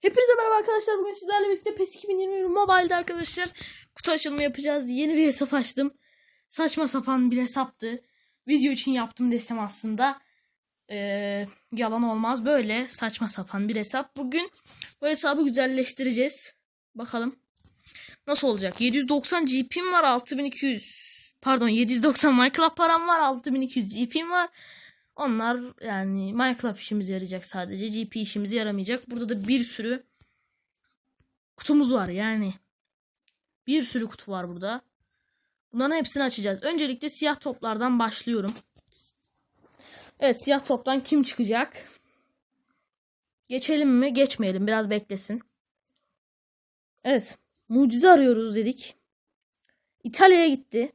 Hepinize merhaba arkadaşlar. Bugün sizlerle birlikte PES 2021 Mobile'de arkadaşlar kutu açılımı yapacağız. Yeni bir hesap açtım. Saçma sapan bir hesaptı. Video için yaptım desem aslında. Ee, yalan olmaz. Böyle saçma sapan bir hesap. Bugün bu hesabı güzelleştireceğiz. Bakalım. Nasıl olacak? 790 GP'm var. 6200 pardon 790 Minecraft param var. 6200 GP'm var. Onlar yani Minecraft işimize yarayacak sadece. GP işimize yaramayacak. Burada da bir sürü kutumuz var yani. Bir sürü kutu var burada. Bunların hepsini açacağız. Öncelikle siyah toplardan başlıyorum. Evet siyah toptan kim çıkacak? Geçelim mi? Geçmeyelim. Biraz beklesin. Evet. Mucize arıyoruz dedik. İtalya'ya gitti.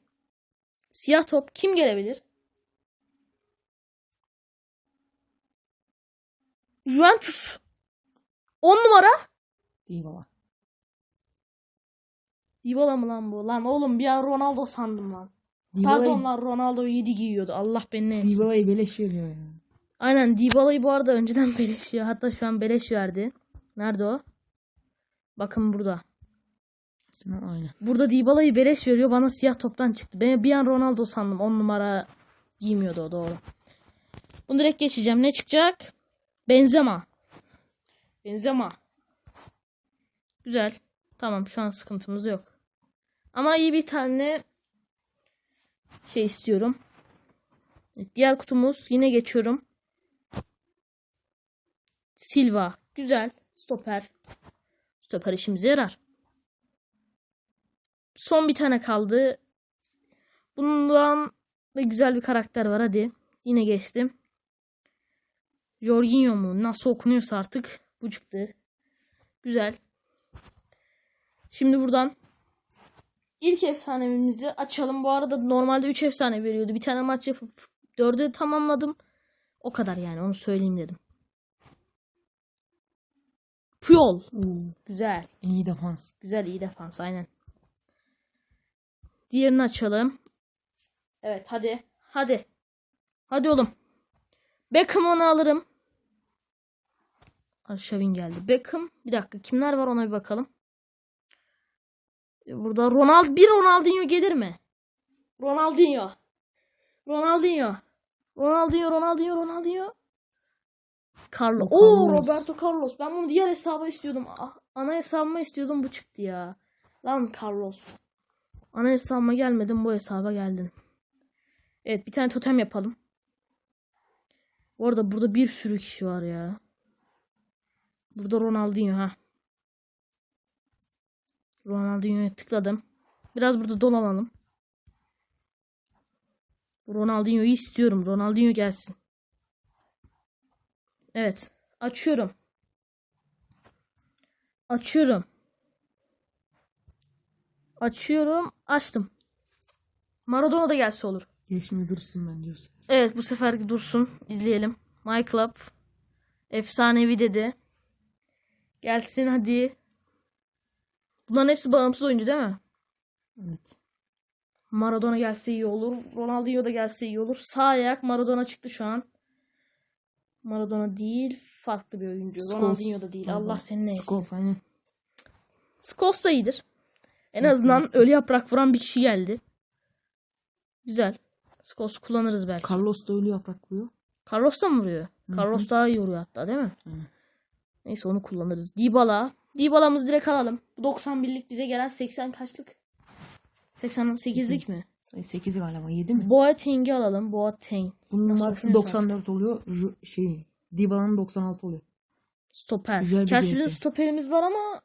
Siyah top kim gelebilir? Juventus 10 numara. İyi baba. Dybala mı lan bu? Lan oğlum bir an Ronaldo sandım lan. Pardon lan Ronaldo 7 giyiyordu. Allah beni ne etsin. Dybala'yı beleş veriyor ya. Aynen Dybala'yı bu arada önceden beleş ya. Hatta şu an beleş verdi. Nerede o? Bakın burada. Aynen. Burada Dybala'yı beleş veriyor. Bana siyah toptan çıktı. Ben bir an Ronaldo sandım. 10 numara giymiyordu o doğru. Bunu direkt geçeceğim. Ne çıkacak? Benzema. Benzema. Güzel. Tamam şu an sıkıntımız yok. Ama iyi bir tane şey istiyorum. Diğer kutumuz yine geçiyorum. Silva. Güzel. Stoper. Stoper işimize yarar. Son bir tane kaldı. Bundan da güzel bir karakter var. Hadi. Yine geçtim. Jorginho mu? Nasıl okunuyorsa artık. Bu çıktı. Güzel. Şimdi buradan ilk efsanemizi açalım. Bu arada normalde 3 efsane veriyordu. Bir tane maç yapıp 4'ü tamamladım. O kadar yani onu söyleyeyim dedim. Puyol. Oo, Güzel. iyi defans. Güzel iyi defans aynen. Diğerini açalım. Evet hadi. Hadi. Hadi oğlum. Beckham onu alırım. Arşavin geldi. Beckham. Bir dakika kimler var ona bir bakalım. Burada Ronald bir Ronaldinho gelir mi? Ronaldinho. Ronaldinho. Ronaldinho, Ronaldinho, Ronaldinho. Carlos. Oo Carlos. Roberto Carlos. Ben bunu diğer hesaba istiyordum. Ah, ana hesabıma istiyordum bu çıktı ya. Lan Carlos. Ana hesabıma gelmedin bu hesaba geldin. Evet bir tane totem yapalım. Bu arada burada bir sürü kişi var ya. Burada Ronaldinho ha. Ronaldinho'ya tıkladım. Biraz burada dolanalım. Ronaldinho'yu istiyorum. Ronaldinho gelsin. Evet. Açıyorum. Açıyorum. Açıyorum. Açtım. Maradona da gelse olur. Geçmiyor dursun ben diyorsun. Evet bu sefer dursun. İzleyelim. My Club. Efsanevi dedi. Gelsin hadi. Bunların hepsi bağımsız oyuncu değil mi? Evet. Maradona gelse iyi olur. Ronaldinho da gelse iyi olur. Sağ ayak Maradona çıktı şu an. Maradona değil. Farklı bir oyuncu. Scholes. Ronaldinho da değil. Allah seni ne etsin. Scholes aynen. Scholes da iyidir. En azından ölü yaprak vuran bir kişi geldi. Güzel. Scholes kullanırız belki. Carlos da ölü yaprak vuruyor. Carlos da mı vuruyor? hı. Carlos daha iyi vuruyor hatta değil mi? Hı. Neyse onu kullanırız. Dybala. Dybala'mızı direkt alalım. Bu 91'lik bize gelen 80 kaçlık? 88'lik mi? 8 galiba 7 mi? Boateng'i alalım. Boateng. Bunun okunuyorsa 94 oluyor. Şey Dybala'nın 96 oluyor. Stoper. GP. stoperimiz var ama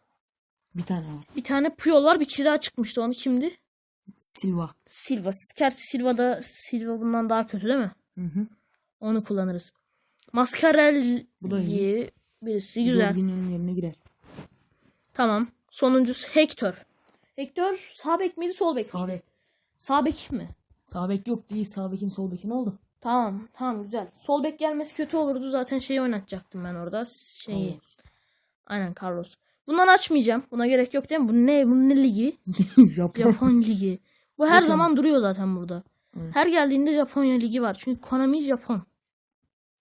Bir tane var. bir tane Puyol var. Bir kişi daha çıkmıştı. Onu kimdi? Silva. Silva. Gerçi Silva da Silva bundan daha kötü değil mi? Hı hı. Onu kullanırız. Mascarelli Bu da iyi. birisi güzel. Jorginho'nun yerine girer. Tamam. Sonuncusu Hector. Hector sağ bek miydi sol bek Sağ miydi? bek. Sağ bek mi? Sağ bek yok değil. Sağ bekin sol bekin oldu. Tamam. Tamam güzel. Sol bek gelmesi kötü olurdu. Zaten şeyi oynatacaktım ben orada. Şeyi. Carlos. Aynen Carlos. Bundan açmayacağım. Buna gerek yok değil mi? Bu ne? Bu ne ligi? Japon. Japon ligi. Bu her Japon. zaman duruyor zaten burada. Evet. Her geldiğinde Japonya ligi var. Çünkü Konami Japon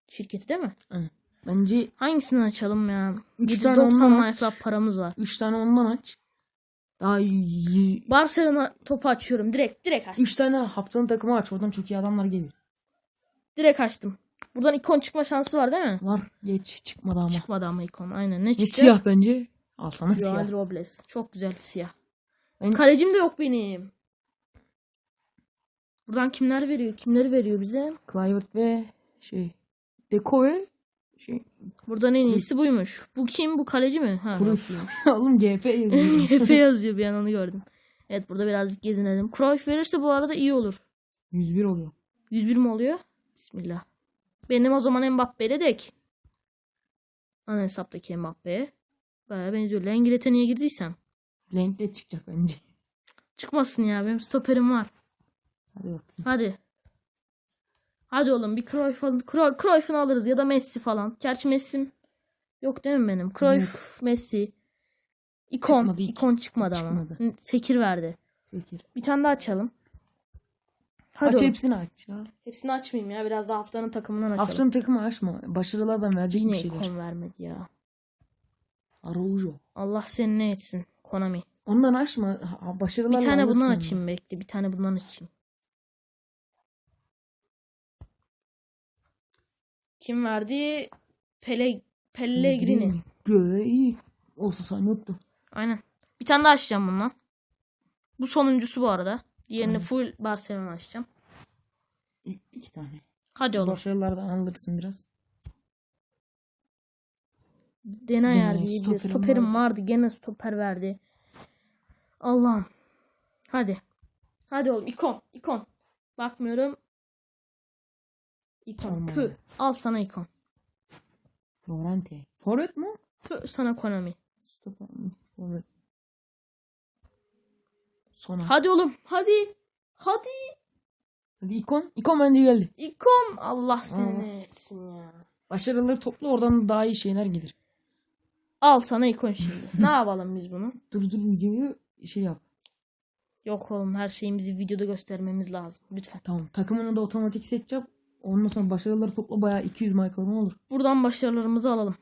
şirketi değil mi? Aynen. Bence Hangisini açalım ya? Üç tane 790 ondan aç. paramız var. 3 tane ondan aç. Daha y- Barcelona topu açıyorum. Direkt direkt açtım. 3 tane haftanın takımı aç. Oradan çok iyi adamlar gelir. Direkt açtım. Buradan ikon çıkma şansı var değil mi? Var. Geç çıkmadı ama. Çıkmadı ama ikon. Aynen. Ne Ne çıktı? siyah bence. Al sana Joel siyah. Robles. Çok güzel siyah. Ben- Kalecim de yok benim. Buradan kimler veriyor? Kimleri veriyor bize? Clivert ve şey. Deco ve şey. Buradan en iyisi buymuş. Bu kim? Bu kaleci mi? Ha, Cruyff. Oğlum GP yazıyor. Efe yazıyor bir an onu gördüm. Evet burada birazcık gezinelim. Cruyff verirse bu arada iyi olur. 101 oluyor. 101 mi oluyor? Bismillah. Benim o zaman Mbappe'yle dek. Ana hesaptaki Mbappe'ye. Baya benziyor. Lengiret'e niye girdiysem. De çıkacak bence. Çıkmasın ya benim stoperim var. Hadi bakayım. Hadi. Hadi oğlum bir Cruyff alın. Cro- Cruyff'unu alırız ya da Messi falan. Gerçi Messi'm yok değil mi benim? Cruyff, Messi. İkon. Çıkmadı. İkon çıkmadı, ama. Çıkmadı. Hı, Fekir verdi. Fikir. Bir tane daha açalım. Hadi Aç oğlum. hepsini aç ya. Hepsini açmayayım ya. Biraz daha haftanın takımından açalım. Haftanın takımı açma. Başarılardan verecek Yine bir şeyler. ikon vermedi ya. Araujo. Allah seni ne etsin Konami. Ondan açma. Başarılarla Bir tane bundan açayım bekle. Bir tane bundan açayım. Kim verdi? Pele Pellegrini. Göğe iyi. Olsa sen yoktu. Aynen. Bir tane daha açacağım bundan. Bu sonuncusu bu arada. Diğerini Aynen. full Barcelona açacağım. İ- İki tane. Hadi oğlum. Başarılardan alırsın biraz. Dena Gene yerdi. stoperim Stoperim vardı. vardı. Gene stoper verdi. Allah'ım. Hadi. Hadi oğlum ikon. ikon. Bakmıyorum. İkon. Tamam. Pü. Al sana ikon. Lorente. Forvet mu? Pü sana Konami. Stoper mi? Forvet. Sona. Hadi oğlum. Hadi. Hadi. Hadi ikon. İkon bence geldi. İkon. Allah seni etsin ya. Başarıları topla oradan daha iyi şeyler gelir. Al sana ikon şimdi. ne yapalım biz bunu? Dur dur videoyu şey yap. Yok oğlum her şeyimizi videoda göstermemiz lazım. Lütfen. Tamam. Takımını da otomatik seç yap. Ondan sonra başarıları topla bayağı 200 Michael'ın olur. Buradan başarılarımızı alalım.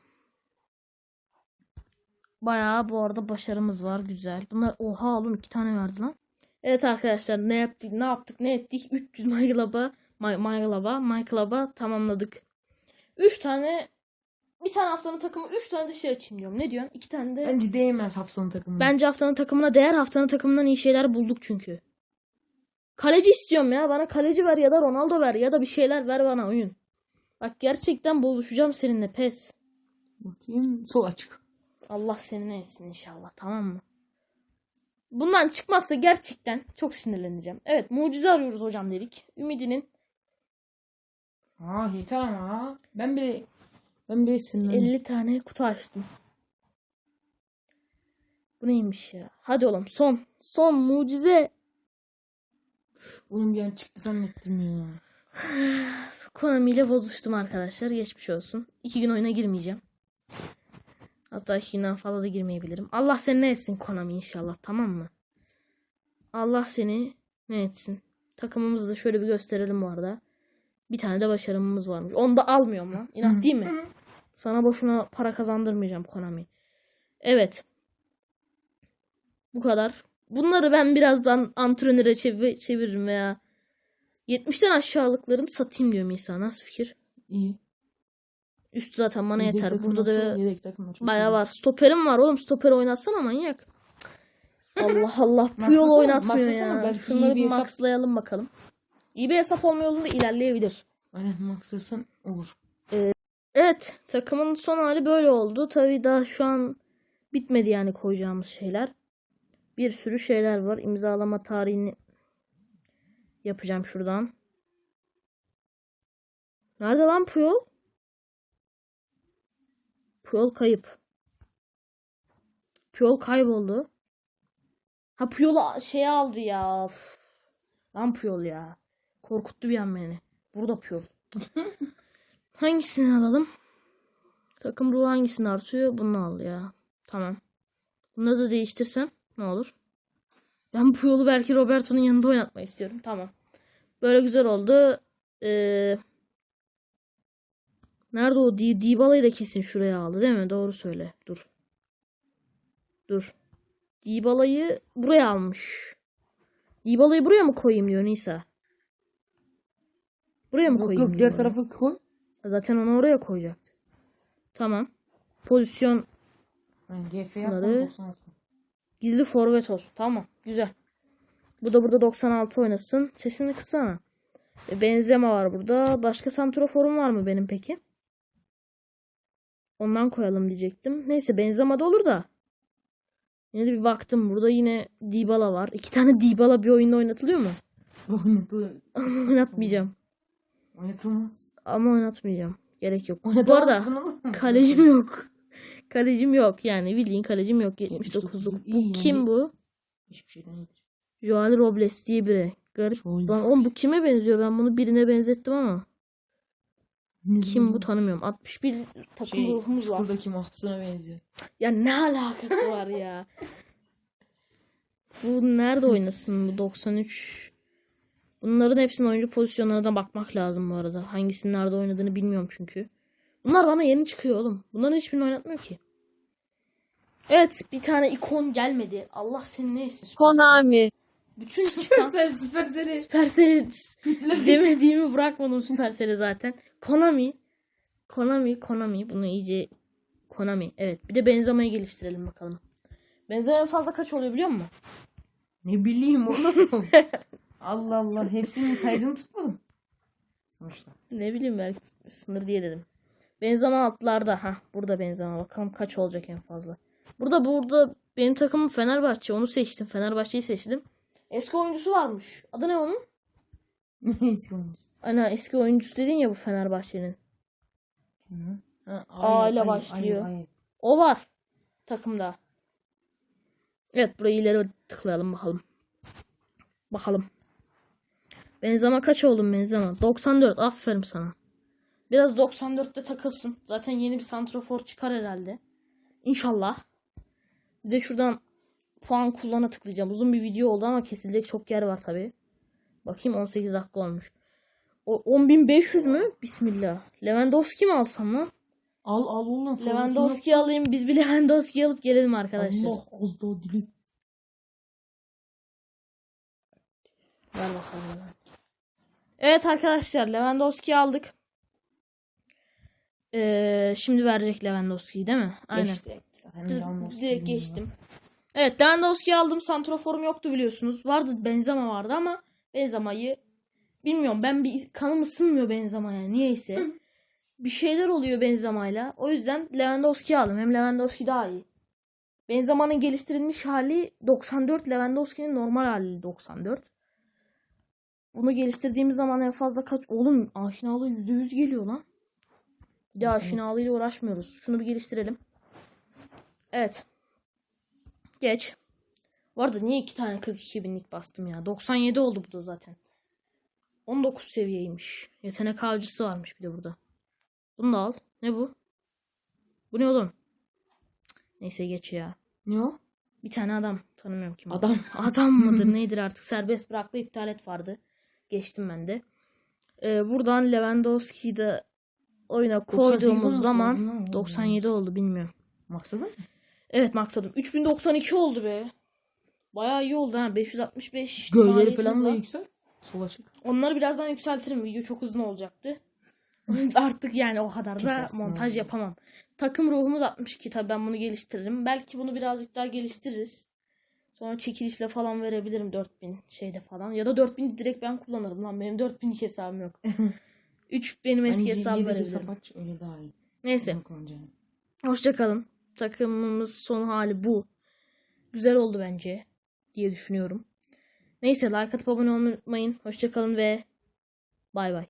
Bayağı bu arada başarımız var. Güzel. Bunlar oha oğlum iki tane verdi lan. Evet arkadaşlar ne yaptık ne yaptık ne ettik 300 My Club'a My, My Club'a My Club'a tamamladık. 3 tane bir tane haftanın takımı 3 tane de şey açayım diyorum. Ne diyorsun? 2 tane de Bence değmez haftanın takımına. Bence haftanın takımına değer haftanın takımından iyi şeyler bulduk çünkü. Kaleci istiyorum ya. Bana kaleci ver ya da Ronaldo ver ya da bir şeyler ver bana oyun. Bak gerçekten bozuşacağım seninle pes. Bakayım. Sol açık. Allah seni ne etsin inşallah tamam mı? Bundan çıkmazsa gerçekten çok sinirleneceğim. Evet mucize arıyoruz hocam dedik. Ümidinin Aa yeter ama. Ben bile ben bile sinirlendim. 50 tane kutu açtım. Bu neymiş ya? Hadi oğlum son. Son mucize. Oğlum bir an çıktı zannettim ya. Konami ile bozuştum arkadaşlar. Geçmiş olsun. İki gün oyuna girmeyeceğim. Hatta iki günden fazla da girmeyebilirim. Allah seni ne etsin Konami inşallah tamam mı? Allah seni ne etsin. Takımımızı da şöyle bir gösterelim bu arada. Bir tane de başarımız varmış. Onu da almıyorum lan. İnat değil mi? Sana boşuna para kazandırmayacağım Konami. Evet. Bu kadar. Bunları ben birazdan antrenöre çevi- çeviririm veya 70'ten aşağılıklarını satayım diyorum İsa. Nasıl fikir? İyi. Üstü zaten bana Yedek yeter. Burada da iyi. var. Stoperim var oğlum. Stoperi oynatsana manyak. Allah Allah. Puyol oynatmıyor ya. Şunları bir maxlayalım bakalım. İyi bir hesap olma yolunda ilerleyebilir. Aynen maksasan olur. Evet. Takımın son hali böyle oldu. Tabii daha şu an bitmedi yani koyacağımız şeyler. Bir sürü şeyler var. İmzalama tarihini yapacağım şuradan. Nerede lan Puyol? Puyol kayıp. Puyol kayboldu. Ha Puyol'u şeye aldı ya. Üf. Lan Puyol ya. Korkuttu bir an beni. Burada Puyol. Hangisini alalım? Takım ruhu hangisini artıyor? Bunu al ya. Tamam. Bunu da değiştirsem ne olur? Ben bu yolu belki Roberto'nun yanında oynatmayı istiyorum. Tamam. Böyle güzel oldu. Ee, Nerede o? Di Dybala'yı da kesin şuraya aldı değil mi? Doğru söyle. Dur. Dur. Dybala'yı buraya almış. Dybala'yı buraya mı koyayım diyor Nisa. Buraya mı Yok koyayım? yok diğer tarafa koy. Zaten onu oraya koyacaktı. Tamam. Pozisyon Yani GF 96. gizli forvet olsun. Tamam. Güzel. Bu da burada 96 oynasın. Sesini kıssana. E, Benzema var burada. Başka santroforum var mı benim peki? Ondan koyalım diyecektim. Neyse Benzema da olur da. Yine de bir baktım. Burada yine Dybala var. İki tane Dybala bir oyunda oynatılıyor mu? Oynatı, Oynatmayacağım. oynatılmaz. Ama oynatmayacağım. Gerek yok. Bu arada kalecim yok. Kalecim yok. Yani bildiğin kalecim yok. 79'luk. 79'luk Bu iyi kim yani. bu? Hiçbir iyidir. Joel Robles diye biri. Garip. Lan oğlum bu kime benziyor? Ben bunu birine benzettim ama. Kim bu tanımıyorum. 61 takım Şey, ruhumuz var. Buradaki mahsına benziyor. Ya ne alakası var ya? Bu nerede oynasın bu 93? Bunların hepsinin oyuncu pozisyonlarına da bakmak lazım bu arada. Hangisinin nerede oynadığını bilmiyorum çünkü. Bunlar bana yeni çıkıyor oğlum. Bunların hiçbirini oynatmıyor ki. Evet bir tane ikon gelmedi. Allah seni ne etsin. Konami. Bütün Süpersel süperseli. Kötüler. demediğimi bırakmadım Supercell'e zaten. Konami. Konami, Konami. Bunu iyice Konami. Evet. Bir de Benzema'yı geliştirelim bakalım. Benzema en fazla kaç oluyor biliyor musun? Ne bileyim oğlum. Allah Allah. Hepsinin sayacını tutmadım. Sonuçta. Ne bileyim belki sınır diye dedim. Benzema altlarda. ha Burada Benzema. Bakalım kaç olacak en fazla. Burada burada benim takımım Fenerbahçe. Onu seçtim. Fenerbahçe'yi seçtim. Eski oyuncusu varmış. Adı ne onun? Neyse olmuş. Ana eski oyuncusu dedin ya bu Fenerbahçe'nin. Ha, A ile ay, başlıyor. ay, ay. O var takımda. Evet burayı ileri tıklayalım bakalım. Bakalım. Benzema kaç oldun Benzema? 94. Aferin sana. Biraz 94'te takılsın. Zaten yeni bir santrofor çıkar herhalde. İnşallah. Bir de şuradan puan kullana tıklayacağım. Uzun bir video oldu ama kesilecek çok yer var tabi. Bakayım 18 dakika olmuş. O 10.500 mü? Bismillah. Lewandowski mi alsam lan? Al al oğlum. Lewandowski alayım. Biz bir Lewandowski alıp gelelim arkadaşlar. Allah az daha dili. Ver bakalım. Evet arkadaşlar Lewandowski aldık. Ee, şimdi verecek Lewandowski'yi değil mi? Aynen. Geçti. Direkt geçtim. Evet Lewandowski'yi aldım. Santroforum yoktu biliyorsunuz. Vardı Benzema vardı ama Benzema'yı bilmiyorum. Ben bir kanım ısınmıyor Benzema'ya niyeyse. bir şeyler oluyor Benzema'yla. O yüzden Lewandowski'yi aldım. Hem Lewandowski daha iyi. Benzema'nın geliştirilmiş hali 94. Lewandowski'nin normal hali 94. Bunu geliştirdiğimiz zaman en fazla kaç... Oğlum aşinalığı %100 geliyor lan. Bir de Evet. aşinalığıyla uğraşmıyoruz. Şunu bir geliştirelim. Evet. Geç. Bu arada niye iki tane 42 binlik bastım ya? 97 oldu bu da zaten. 19 seviyeymiş. Yetenek avcısı varmış bir de burada. Bunu da al. Ne bu? Bu ne oğlum? Neyse geç ya. Ne o? Bir tane adam. Tanımıyorum kim. Adam. Adam mıdır nedir artık serbest bıraktı iptal et vardı. Geçtim ben de. Ee, buradan Lewandowski'yi de oyuna 98 koyduğumuz zaman lazım lan. 97 oldu bilmiyorum. Maksadı mı? Evet maksadım. 3092 oldu be. Bayağı iyi oldu ha. 565 Gölleri falan da yüksel. Sol açık. Onları birazdan yükseltirim. Video çok uzun olacaktı. Artık yani o kadar da Kesersin montaj abi. yapamam. Takım ruhumuz 62 tabii ben bunu geliştiririm. Belki bunu birazcık daha geliştiririz. Sonra çekilişle falan verebilirim 4000 şeyde falan. Ya da 4000 direkt ben kullanırım lan. Benim 4000'lik hesabım yok. 3 benim eski Bence hesabım verebilirim. hesap aç öyle daha iyi. Neyse. Hoşçakalın. Takımımız son hali bu. Güzel oldu bence diye düşünüyorum. Neyse like atıp abone olmayı unutmayın. Hoşçakalın ve bay bay.